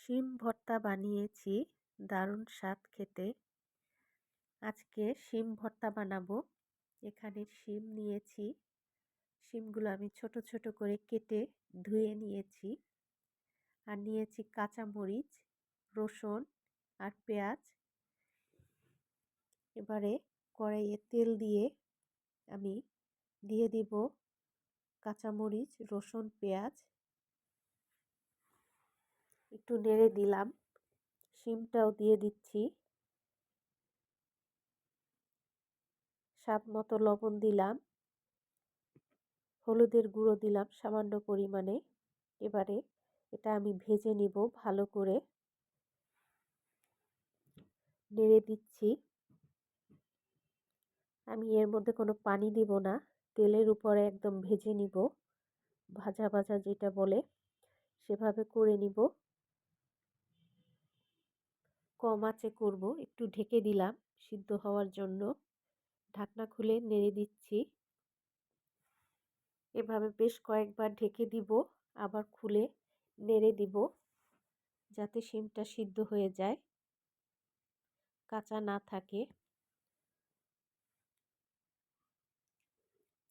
শিম ভর্তা বানিয়েছি, দারুণ স্বাদ খেতে। আজকে শিম ভর্তা বানাবো। এখানে শিম নিয়েছি। শিমগুলো আমি ছোট ছোট করে কেটে ধুয়ে নিয়েছি। আর নিয়েছি কাঁচামরিচ, রসুন আর পেঁয়াজ। এবারে কড়াইয়ে তেল দিয়ে আমি দিয়ে দিব কাঁচামরিচ, রসুন, পেঁয়াজ একটু নেড়ে দিলাম। শিমটাও দিয়ে দিচ্ছি। স্বাদ মতো লবণ দিলাম। হলুদের গুঁড়ো দিলাম সামান্য পরিমাণে। এবারে এটা আমি ভেজে নিব ভালো করে। নেড়ে দিচ্ছি। আমি এর মধ্যে কোনো পানি দিব না। তেলের উপরে একদম ভেজে নিব। ভাজা ভাজা যেটা বলে সেভাবে করে নিব। কম আঁচে করব, একটু ঢেকে দিলাম সিদ্ধ হওয়ার জন্য। ঢাকনা খুলে নেড়ে দিচ্ছি। এভাবে বেশ কয়েকবার ঢেকে দিব, আবার খুলে নেড়ে দিব যাতে শিমটা সিদ্ধ হয়ে যায়। কাঁচা না থাকে।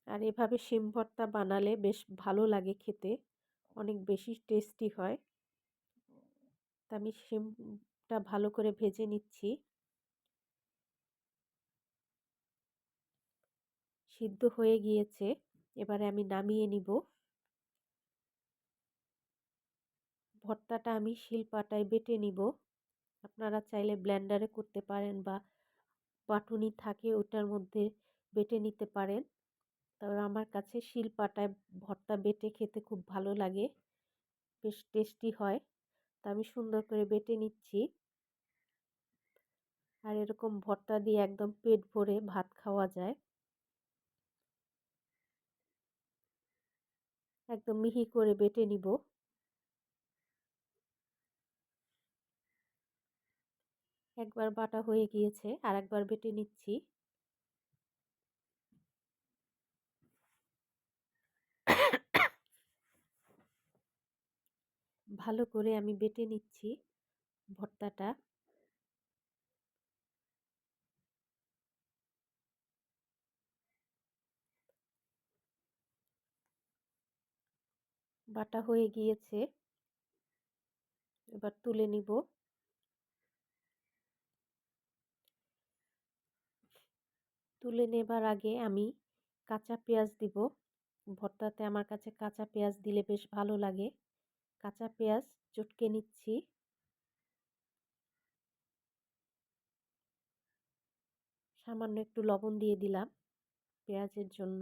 আর এভাবে শিম ভর্তা বানালে বেশ ভালো লাগে খেতে, অনেক বেশি টেস্টি হয়। তা আমি শিমটা ভালো করে ভেজে নিচ্ছি। সিদ্ধ হয়ে গিয়েছে। এবারে আমি নামিয়ে নিব। ভর্তাটা আমি শিলপাটায় বেটে নিব। আপনারা চাইলে ব্ল্যান্ডারে করতে পারেন বা পাটুনি থাকে ওটার মধ্যে বেটে নিতে পারেন। তবে আমার কাছে শিলপাটায় ভর্তা বেটে খেতে খুব ভালো লাগে। বেশ টেস্টি হয়। তা আমি সুন্দর করে বেটে নিচ্ছি। আর এরকম ভর্তা দিয়ে একদম পেট ভরে ভাত খাওয়া যায়। একদম মিহি করে বেটে নিব। একবার বাটা হয়ে গিয়েছে আর একবার বেটে নিচ্ছি। ভালো করে আমি বেটে নিচ্ছি ভর্তাটা। বাটা হয়ে গিয়েছে। এবার তুলে নিব। তুলে নেবার আগে আমি কাঁচা পেঁয়াজ দিব। ভর্তাতে আমার কাছে কাঁচা পেঁয়াজ দিলে বেশ ভালো লাগে। কাঁচা পেঁয়াজ চটকে নিচ্ছি। সামান্য একটু লবণ দিয়ে দিলাম পেঁয়াজের জন্য।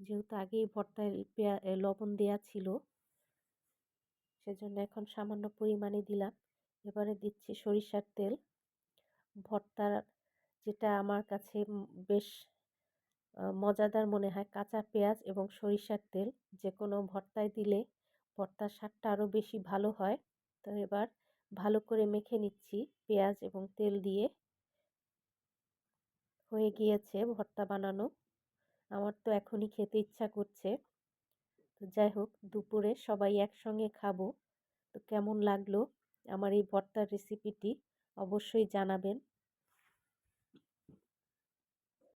যেহেতু আগেই ভর্তায় পেঁয়া লবণ দেয়া ছিল, সেজন্য এখন সামান্য পরিমাণে দিলাম। এবারে দিচ্ছি সরিষার তেল। ভর্তার যেটা আমার কাছে বেশ মজাদার মনে হয়, কাঁচা পেঁয়াজ এবং সরিষার তেল। যে কোনো ভর্তায় দিলে ভর্তার স্বাদটা আরও বেশি ভালো হয়। তো এবার ভালো করে মেখে নিচ্ছি পেঁয়াজ এবং তেল দিয়ে। হয়ে গিয়েছে ভর্তা বানানো। আমার তো এখনই খেতে ইচ্ছা করছে। তো যাই হোক, দুপুরে সবাই একসঙ্গে খাব। তো কেমন লাগল আমার এই ভর্তার রেসিপিটি অবশ্যই জানাবেন।